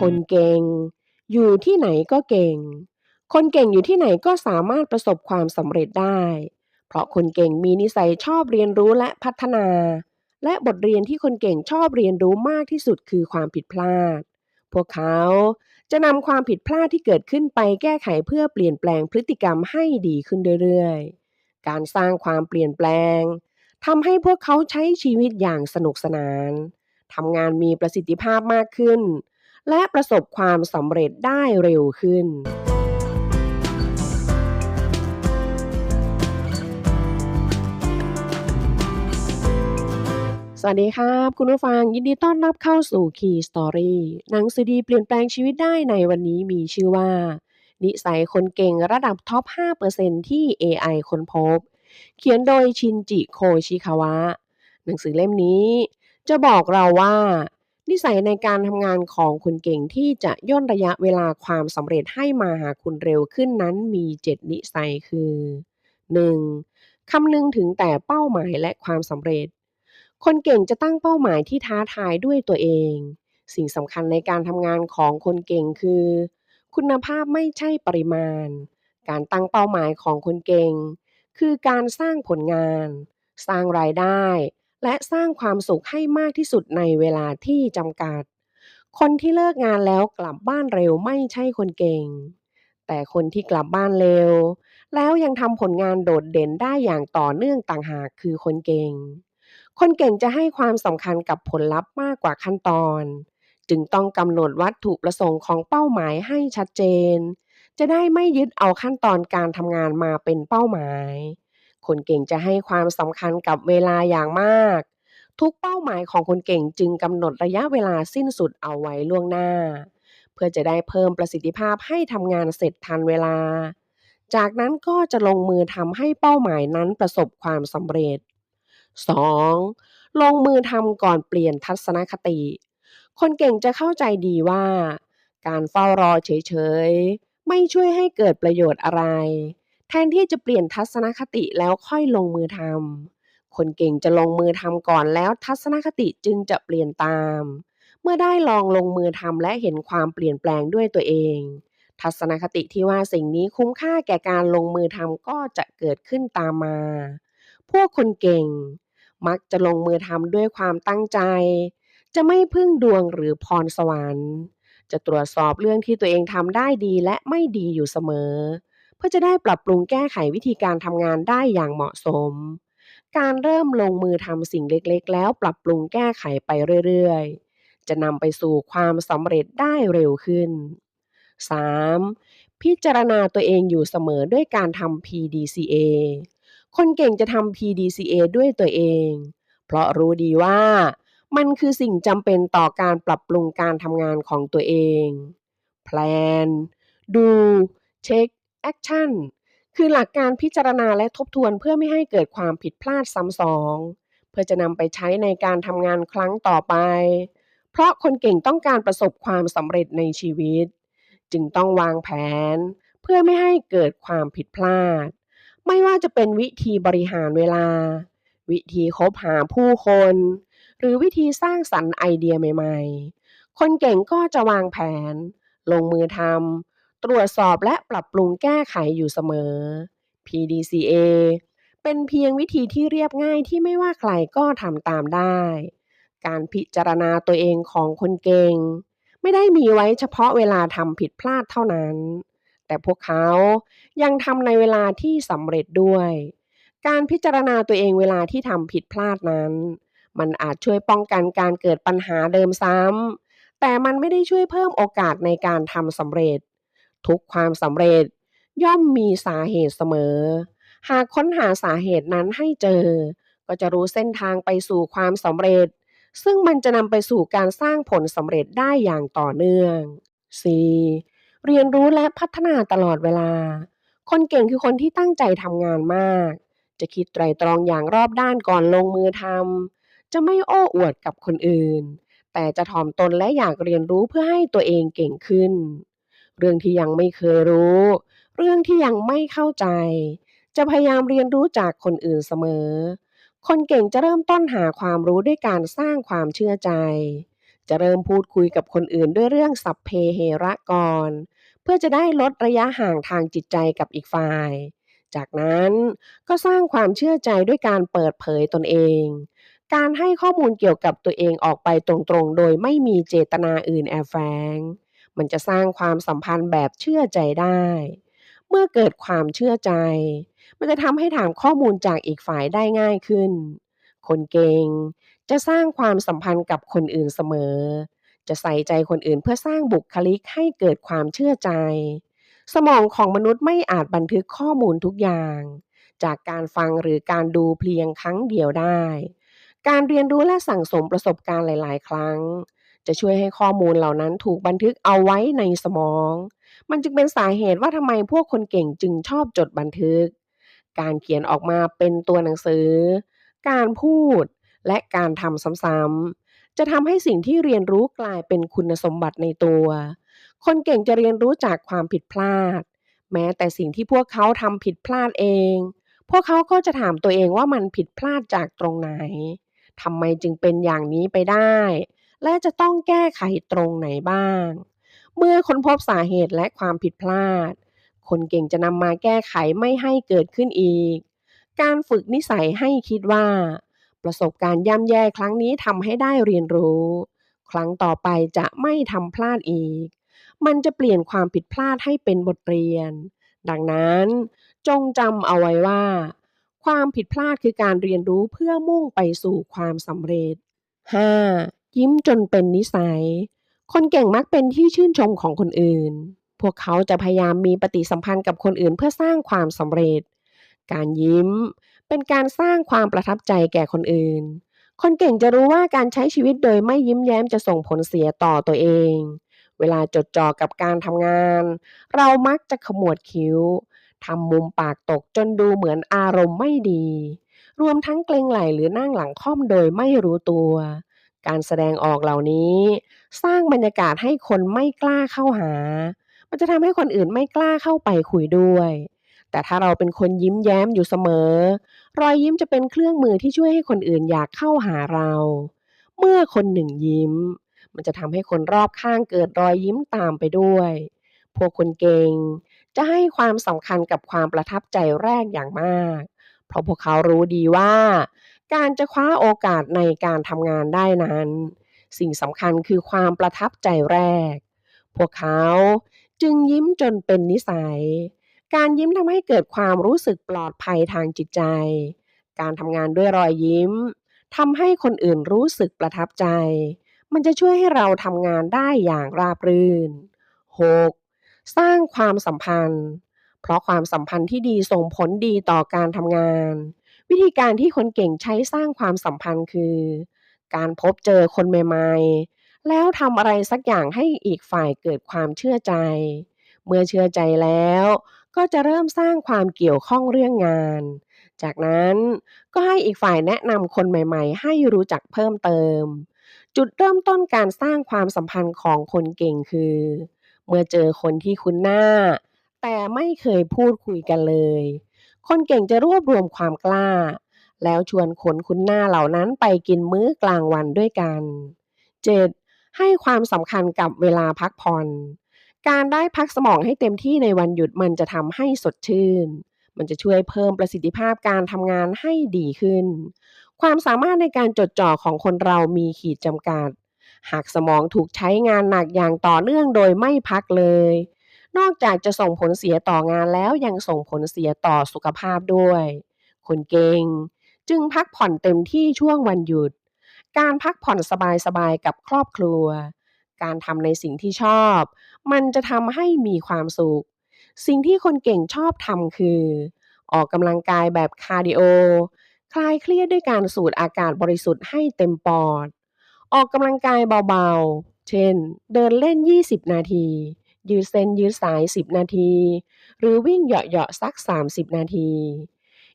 คนเก่ง อยู่ที่ไหนก็เก่ง คนเก่งอยู่ที่ไหนก็สามารถประสบความสำเร็จได้ เพราะคนเก่งมีนิสัยชอบเรียนรู้และพัฒนา และบทเรียนที่คนเก่งชอบเรียนรู้มากที่สุดคือความผิดพลาด พวกเขาจะนำความผิดพลาดที่เกิดขึ้นไปแก้ไขเพื่อเปลี่ยนแปลงพฤติกรรมให้ดีขึ้นเรื่อยๆ การสร้างความเปลี่ยนแปลงทำให้พวกเขาใช้ชีวิตอย่างสนุกสนานทำงานมีประสิทธิภาพมากขึ้น และประสบความสำเร็จได้เร็วขึ้นสวัสดีครับ คุณผู้ฟังยินดีต้อนรับเข้าสู่ Key Story หนังสือดีเปลี่ยนแปลงชีวิตได้ในวันนี้มีชื่อว่า นิสัยคนเก่งระดับท็อป 5%ที่ AI ค้นพบ เขียนโดยชินจิโคชิคาวะ หนังสือเล่มนี้ จะบอกเราว่า นิสัยในการทำงานของคนเก่งที่จะย่นระยะเวลาความสำเร็จให้มาหาคุณเร็วขึ้นนั้นมี 7 นิสัยคือ 1. คำนึงถึงแต่เป้าหมายและความสำเร็จ คนเก่งจะตั้งเป้าหมายที่ท้าทายด้วยตัวเอง สิ่งสำคัญในการทำงานของคนเก่งคือ คุณภาพไม่ใช่ปริมาณ การตั้งเป้าหมายของคนเก่ง คือการสร้างผลงาน สร้างรายได้ และสร้างความสุขให้มากที่สุดในเวลาที่จำกัด คนที่เลิกงานแล้วกลับบ้านเร็วไม่ใช่คนเก่ง แต่คนที่กลับบ้านเร็ว แล้วยังทำผลงานโดดเด่นได้อย่างต่อเนื่องต่างหากคือคนเก่ง คนเก่งจะให้ความสำคัญกับผลลัพธ์มากกว่าขั้นตอน จึงต้องกำหนดวัตถุประสงค์ของเป้าหมายให้ชัดเจน จะได้ไม่ยึดเอาขั้นตอนการทำงานมาเป็นเป้าหมาย คนเก่งจะให้ความสำคัญกับเวลาอย่างมาก ทุกเป้าหมายของคนเก่งจึงกำหนดระยะเวลาสิ้นสุดเอาไว้ล่วงหน้า เพื่อจะได้เพิ่มประสิทธิภาพให้ทำงานเสร็จทันเวลา จากนั้นก็จะลงมือทำให้เป้าหมายนั้นประสบความสำเร็จ 2. ลงมือทำก่อนเปลี่ยนทัศนคติ คนเก่งจะเข้าใจดีว่า การเฝ้ารอเฉยๆ ไม่ช่วยให้เกิดประโยชน์อะไร แทนที่จะเปลี่ยนทัศนคติแล้วค่อยลงมือทำคนเก่งจะลงมือทำก่อนแล้วทัศนคติจึงจะเปลี่ยนตาม เมื่อได้ลองลงมือทำและเห็นความเปลี่ยนแปลงด้วยตัวเอง ทัศนคติที่ว่าสิ่งนี้คุ้มค่าแก่การลงมือทำก็จะเกิดขึ้นตามมา พวกคนเก่ง มักจะลงมือทำด้วยความตั้งใจ จะไม่พึ่งดวงหรือพรสวรรค์ จะตรวจสอบเรื่องที่ตัวเองทำได้ดีและไม่ดีอยู่เสมอ เพื่อจะได้ปรับปรุงแก้ไขวิธีการทำงานได้อย่างเหมาะสม การเริ่มลงมือทำสิ่งเล็กๆ แล้วปรับปรุงแก้ไขไปเรื่อยๆ จะนำไปสู่ความสำเร็จได้เร็วขึ้น 3. พิจารณาตัวเองอยู่เสมอด้วยการทำ PDCA คนเก่งจะทำ PDCA ด้วยตัวเอง เพราะรู้ดีว่ามันคือสิ่งจำเป็นต่อการปรับปรุงการทำงานของตัวเอง Plan ดู Check Action คือหลักการพิจารณาและทบทวนเพื่อไม่ให้เกิดความผิดพลาดซ้ำสองเพื่อจะนำไปใช้ในการทำงานครั้งต่อไป เพราะคนเก่งต้องการประสบความสำเร็จในชีวิต จึงต้องวางแผน เพื่อไม่ให้เกิดความผิดพลาด ไม่ว่าจะเป็นวิธีบริหารเวลา วิธีคบหาผู้คน หรือวิธีสร้างสรรค์ไอเดียใหม่ ๆ คนเก่งก็จะวางแผน ลงมือทำ ตรวจสอบและปรับปรุงแก้ไขอยู่เสมอ PDCA เป็นเพียงวิธีที่เรียบง่ายที่ไม่ว่าใครก็ทำตามได้ การพิจารณาตัวเองของคนเก่ง ไม่ได้มีไว้เฉพาะเวลาทำผิดพลาดเท่านั้น แต่พวกเขายังทำในเวลาที่สำเร็จด้วย การพิจารณาตัวเองเวลาที่ทำผิดพลาดนั้น มันอาจช่วยป้องกันการเกิดปัญหาเดิมซ้ำแต่มันไม่ได้ช่วยเพิ่มโอกาสในการทำสำเร็จ ทุกความสำเร็จย่อมมีสาเหตุเสมอ หากค้นหาสาเหตุนั้นให้เจอ ก็จะรู้เส้นทางไปสู่ความสำเร็จ ซึ่งมันจะนำไปสู่การสร้างผลสำเร็จได้อย่างต่อเนื่อง 4. เรียนรู้และพัฒนาตลอดเวลา คนเก่งคือคนที่ตั้งใจทำงานมาก จะคิดไตรตรองอย่างรอบด้านก่อนลงมือทำ จะไม่โอ้อวดกับคนอื่น แต่จะถ่อมตนและอยากเรียนรู้เพื่อให้ตัวเองเก่งขึ้น เรื่องที่ยังไม่เคยรู้ เรื่องที่ยังไม่เข้าใจ จะพยายามเรียนรู้จากคนอื่นเสมอ คนเก่งจะเริ่มต้นหาความรู้ด้วยการสร้างความเชื่อใจ จะเริ่มพูดคุยกับคนอื่นด้วยเรื่องสัพเพเหระก่อนเพื่อจะได้ลดระยะห่างทางจิตใจกับอีกฝ่าย จากนั้นก็สร้างความเชื่อใจด้วยการเปิดเผยตนเอง การให้ข้อมูลเกี่ยวกับตัวเองออกไปตรงๆ โดยไม่มีเจตนาอื่นแอบแฝง มันจะสร้างความสัมพันธ์แบบเชื่อใจได้ เมื่อเกิดความเชื่อใจ มันจะทำให้ถามข้อมูลจากอีกฝ่ายได้ง่ายขึ้น คนเก่งจะสร้างความสัมพันธ์กับคนอื่นเสมอ จะใส่ใจคนอื่นเพื่อสร้างบุคลิกให้เกิดความเชื่อใจ สมองของมนุษย์ไม่อาจบันทึกข้อมูลทุกอย่าง จากการฟังหรือการดูเพียงครั้งเดียวได้ การเรียนรู้และสั่งสมประสบการณ์หลาย ๆ ครั้ง จะช่วยให้ข้อมูลเหล่านั้นถูกบันทึกเอาไว้ในสมอง มันจึงเป็นสาเหตุว่าทำไมพวกคนเก่งจึงชอบจดบันทึก การเขียนออกมาเป็นตัวหนังสือ การพูด และการทำซ้ำๆจะทำให้สิ่งที่เรียนรู้กลายเป็นคุณสมบัติในตัว คนเก่งจะเรียนรู้จากความผิดพลาด แม้แต่สิ่งที่พวกเขาทำผิดพลาดเอง พวกเขาก็จะถามตัวเองว่ามันผิดพลาดจากตรงไหนทำไมจึงเป็นอย่างนี้ไปได้ และจะต้องแก้ไขตรงไหนบ้าง เมื่อค้นพบสาเหตุและความผิดพลาด คนเก่งจะนำมาแก้ไขไม่ให้เกิดขึ้นอีก การฝึกนิสัยให้คิดว่า ประสบการณ์ย่ำแย่ครั้งนี้ทำให้ได้เรียนรู้ ครั้งต่อไปจะไม่ทำพลาดอีก มันจะเปลี่ยนความผิดพลาดให้เป็นบทเรียน ดังนั้น จงจำเอาไว้ว่าความผิดพลาดคือการเรียนรู้เพื่อมุ่งไปสู่ความสำเร็จ 5. ยิ้มจนเป็นนิสัย คนเก่งมักเป็นที่ชื่นชมของคนอื่น พวกเขาจะพยายามมีปฏิสัมพันธ์กับคนอื่นเพื่อสร้างความสำเร็จ การยิ้มเป็นการสร้างความประทับใจแก่คนอื่น คนเก่งจะรู้ว่าการใช้ชีวิตโดยไม่ยิ้มแย้มจะส่งผลเสียต่อตัวเอง เวลาจดจ่อกับการทำงาน เรามักจะขมวดคิ้วทำมุมปากตกจนดูเหมือนอารมณ์ไม่ดี รวมทั้งเกรงไหลหรือนั่งหลังค่อมโดยไม่รู้ตัว การแสดงออกเหล่านี้ สร้างบรรยากาศให้คนไม่กล้าเข้าหา มันจะทำให้คนอื่นไม่กล้าเข้าไปคุยด้วย แต่ถ้าเราเป็นคนยิ้มแย้มอยู่เสมอ รอยยิ้มจะเป็นเครื่องมือที่ช่วยให้คนอื่นอยากเข้าหาเรา เมื่อคนหนึ่งยิ้ม มันจะทำให้คนรอบข้างเกิดรอยยิ้มตามไปด้วย พวกคนเก่งจะให้ความสำคัญกับความประทับใจแรกอย่างมาก เพราะพวกเขารู้ดีว่า การจะคว้าโอกาสในการทำงานได้นั้น สิ่งสำคัญคือความประทับใจแรก พวกเขาจึงยิ้มจนเป็นนิสัย การยิ้มทำให้เกิดความรู้สึกปลอดภัยทางจิตใจ การทำงานด้วยรอยยิ้มทำให้คนอื่นรู้สึกประทับใจ มันจะช่วยให้เราทำงานได้อย่างราบรื่น 6. สร้างความสัมพันธ์ เพราะความสัมพันธ์ที่ดีส่งผลดีต่อการทำงาน วิธีการที่คนเก่งใช้สร้างความสัมพันธ์คือ การพบเจอคนใหม่ๆ แล้วทำอะไรสักอย่างให้อีกฝ่ายเกิดความเชื่อใจ เมื่อเชื่อใจแล้ว ก็จะเริ่มสร้างความเกี่ยวข้องเรื่องงาน จากนั้นก็ให้อีกฝ่ายแนะนำคนใหม่ๆ ให้รู้จักเพิ่มเติม จุดเริ่มต้นการสร้างความสัมพันธ์ของคนเก่งคือ เมื่อเจอคนที่คุ้นหน้า แต่ไม่เคยพูดคุยกันเลย คนเก่งจะรวบรวมความกล้า แล้วชวนคนคุ้นหน้าเหล่านั้นไปกินมื้อกลางวันด้วยกัน 7. ให้ความสำคัญกับเวลาพักผ่อน การได้พักสมองให้เต็มที่ในวันหยุดมันจะทำให้สดชื่น มันจะช่วยเพิ่มประสิทธิภาพการทำงานให้ดีขึ้น ความสามารถในการจดจ่อของคนเรามีขีดจำกัด หากสมองถูกใช้งานหนักอย่างต่อเนื่องโดยไม่พักเลย นอกจากจะส่งผลเสียต่องานแล้วยังส่งผลเสียต่อสุขภาพด้วย คนเก่งจึงพักผ่อนเต็มที่ช่วงวันหยุด การพักผ่อนสบายๆกับครอบครัว การทำในสิ่งที่ชอบ มันจะทำให้มีความสุข สิ่งที่คนเก่งชอบทำคือ ออกกำลังกายแบบคาร์ดิโอ คลายเครียดด้วยการสูดอากาศบริสุทธิ์ให้เต็มปอด ออกกำลังกายเบาๆ เช่น เดินเล่น 20 นาที ยืดเส้นยืดสาย 10 นาที หรือวิ่งเหยาะๆสัก 30 นาที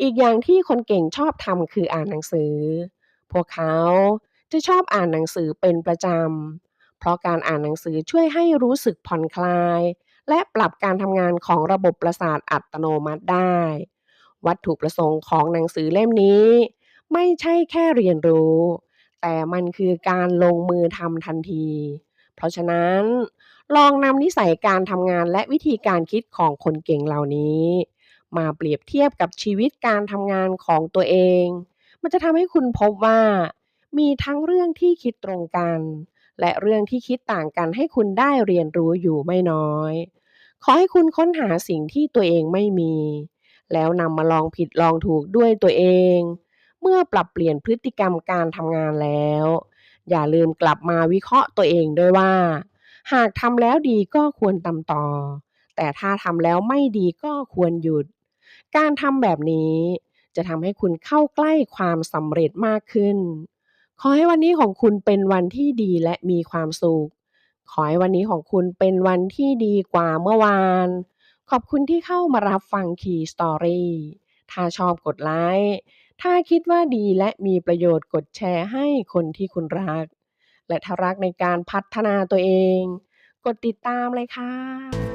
อีกอย่างที่คนเก่งชอบทำคืออ่านหนังสือ พวกเขาจะชอบอ่านหนังสือเป็นประจำ เพราะการอ่านหนังสือช่วยให้รู้สึกผ่อนคลาย และปรับการทำงานของระบบประสาทอัตโนมัติได้ วัตถุประสงค์ของหนังสือเล่มนี้ ไม่ใช่แค่เรียนรู้ แต่มันคือการลงมือทำทันที เพราะฉะนั้น ลองนำนิสัยการทำงานและวิธีการคิดของคนเก่งเหล่านี้ มาเปรียบเทียบกับชีวิตการทำงานของตัวเอง มันจะทำให้คุณพบว่า มีทั้งเรื่องที่คิดตรงกัน และเรื่องที่คิดต่างกันให้คุณได้เรียนรู้อยู่ไม่น้อย ขอให้คุณค้นหาสิ่งที่ตัวเองไม่มี แล้วนำมาลองผิดลองถูกด้วยตัวเอง เมื่อปรับเปลี่ยนพฤติกรรมการทำงานแล้ว อย่าลืมกลับมาวิเคราะห์ตัวเองด้วยว่า หากทำแล้วดีก็ควรทำต่อ แต่ถ้าทำแล้วไม่ดีก็ควรหยุด การทำแบบนี้จะทำให้คุณเข้าใกล้ความสำเร็จมากขึ้น ขอให้วันนี้ของคุณเป็นวันที่ดีและมีความสุข ขอให้วันนี้ของคุณเป็นวันที่ดีกว่าเมื่อวาน ขอบคุณที่เข้ามารับฟัง Key Story ถ้าชอบกดไลค์ ถ้าคิดว่าดีและมีประโยชน์กดแชร์ให้คนที่คุณรัก และถ้ารักในการพัฒนาตัวเอง กดติดตามเลยค่ะ